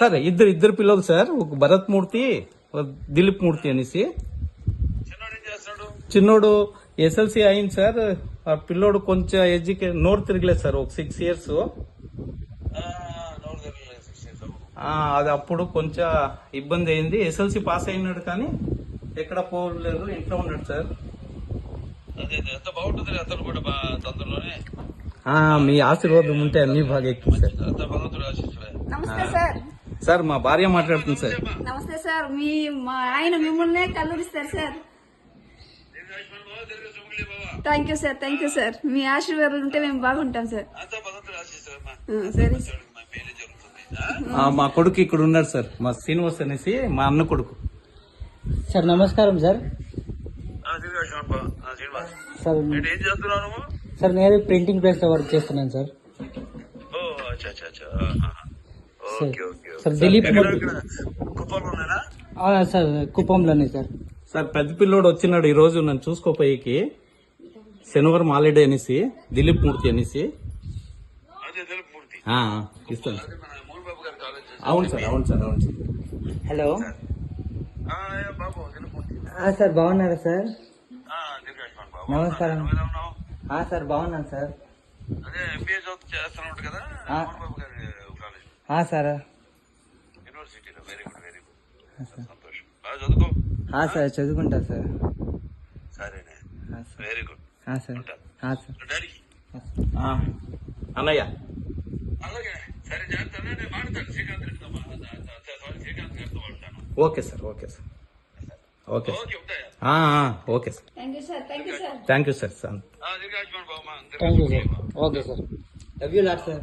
Sir ఇద్దరు ఇద్దరు పిల్లలు సార్. ఒక భరత్ మూర్తి ఒక దిలీప్ మూర్తి అనేసి. చిన్నోడు ఏం చేస్తాడు చిన్నోడు ఎస్ఎల్సి అయింది సార్. ఆ పిల్లోడు కొంచెం ఎడ్యుకే నోరు తిరగలేదు సార్. ఒక సిక్స్ ఇయర్స్. అది అప్పుడు కొంచెం ఇబ్బంది అయింది. ఎస్ఎల్సి పాస్ అయినాడు కానీ ఎక్కడ పోలేదు ఇంట్లో ఉన్నాడు సార్. మీ ఆశీర్వాదం ఉంటే అన్ని బాగా ఎక్కువ సార్. నమస్తే సార్. సార్ మా భార్య మాట్లాడుతుంది సార్. నమస్తే సార్ మీ మా ఆయన మిమ్మల్నే కల్లూరిస్తారు sir. Thank you sir thank you sir. మీ ఆశీర్వాదం ఉంటే మేము బాగుంటాం సార్. సరే. సార్ మా కొడుకు ఇక్కడ ఉన్నాడు సార్ మా శ్రీనివాస్ అనేసి మా అన్న కొడుకు. సార్ నమస్కారం సార్. సార్ సార్ నేను ప్రింటింగ్ ప్రెస్లో వర్క్ చేస్తున్నాను సార్. సార్. దిలీప్ సార్ కుప్పంలోనే సార్. సార్ పెద్ద పిల్లోడు వచ్చినాడు ఈ రోజు నన్ను చూసుకోపోయేకి. శనివారం హాలిడే అనేసి దిలీప్ మూర్తి అనేసి. ఇస్తాను. సార్ అవును సార్ అవును సార్ అవును సార్. హలో. సార్. బాగున్నారా సార్? ఆ, దీర్ఘాయుష్మాన్ బాబు నమస్కారం. సార్ బాగున్నాను సార్. అదే ఎంబీఏ చదువు చేస్తున్నాడు కదా సార్. యూనివర్సిటీలో వెరీ గుడ్ వెరీ గుడ్ సంతోషం. బాగా చదువుకో. సార్ చదువుకుంటా సార్. సరేనే. Sir. Very good sir. Sir. Daddy. ఆ, అన్నయ్య. అలాగే. సరే జాగ్రత్త నేను మాడతాను శ్రీకాంత్ సారీ శ్రీకాంత్ గారితో మాడతాను okay sir okay sir. Okay sir. Okay ఉంటాయా? ఆ, ఆ, okay sir. Thank you sir. Thank you sir okay sir. Love you lot sir